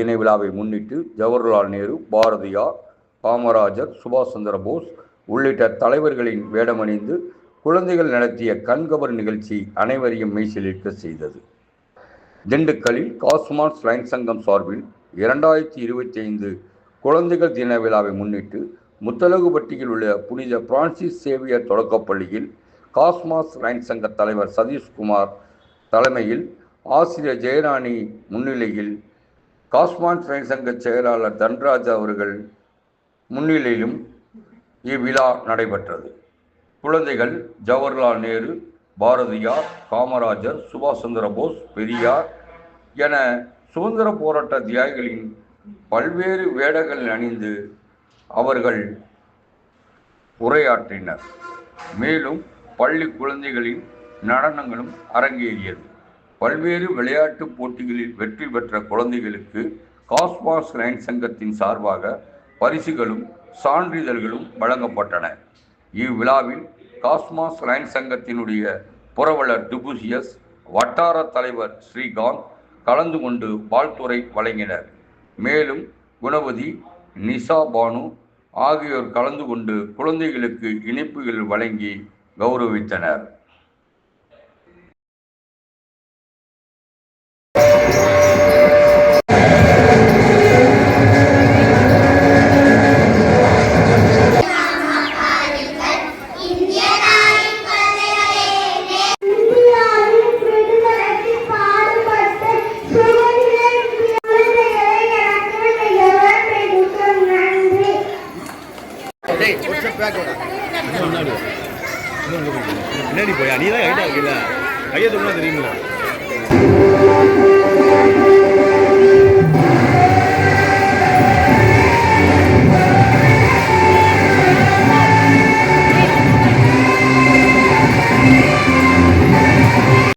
தின விழாவை முன்னிட்டு ஜவஹர்லால் நேரு பாரதியார் காமராஜர் சுபாஷ் சந்திர போஸ் உள்ளிட்ட தலைவர்களின் வேடமணிந்து குழந்தைகள் நடத்திய கண்கவர் நிகழ்ச்சி அனைவரையும் மெய்சிலிருக்க செய்தது. திண்டுக்கல்லில் காஸ்மாஸ் லைன் சங்கம் சார்பில் இரண்டாயிரத்தி இருபத்தி ஐந்து குழந்தைகள் தின விழாவை முன்னிட்டு முத்தலகுப்பட்டியில் உள்ள புனித பிரான்சிஸ் சேவியர் தொடக்கப்பள்ளியில் காஸ்மாஸ் லைன் சங்க தலைவர் சதீஷ்குமார் தலைமையில் ஆசிரியர் ஜெயராணி முன்னிலையில் காஸ்மான் லைன் சங்க செயலாளர் தன்ராஜ் அவர்கள் முன்னிலையிலும் இவ்விழா நடைபெற்றது. குழந்தைகள் ஜவஹர்லால் நேரு பாரதியார் காமராஜர் சுபாஷ் சந்திர போஸ் பெரியார் என சுதந்திர போராட்ட தியாகிகளின் பல்வேறு வேடங்கள் அணிந்து அவர்கள் உரையாற்றினர். மேலும் பள்ளி குழந்தைகளின் நடனங்களும் அரங்கேறியது. பல்வேறு விளையாட்டுப் போட்டிகளில் வெற்றி பெற்ற குழந்தைகளுக்கு காஸ்மாஸ் லைன் சங்கத்தின் சார்பாக பரிசுகளும் சான்றிதழ்களும் வழங்கப்பட்டன. இவ்விழாவில் காஸ்மாஸ் லைன் சங்கத்தினுடைய புரவலர் டுபுசியஸ் வட்டார தலைவர் ஸ்ரீகாந்த் கலந்து கொண்டு வாழ்த்துறை வழங்கினர். மேலும் குணவதி நிசா பானு ஆகியோர் கலந்து கொண்டு குழந்தைகளுக்கு இனிப்புகள் வழங்கி கௌரவித்தனர். பின்னாடி போயா நீ தான் ஹைட்டாக இருக்குல்ல கையை தூக்கினா தெரியுங்களா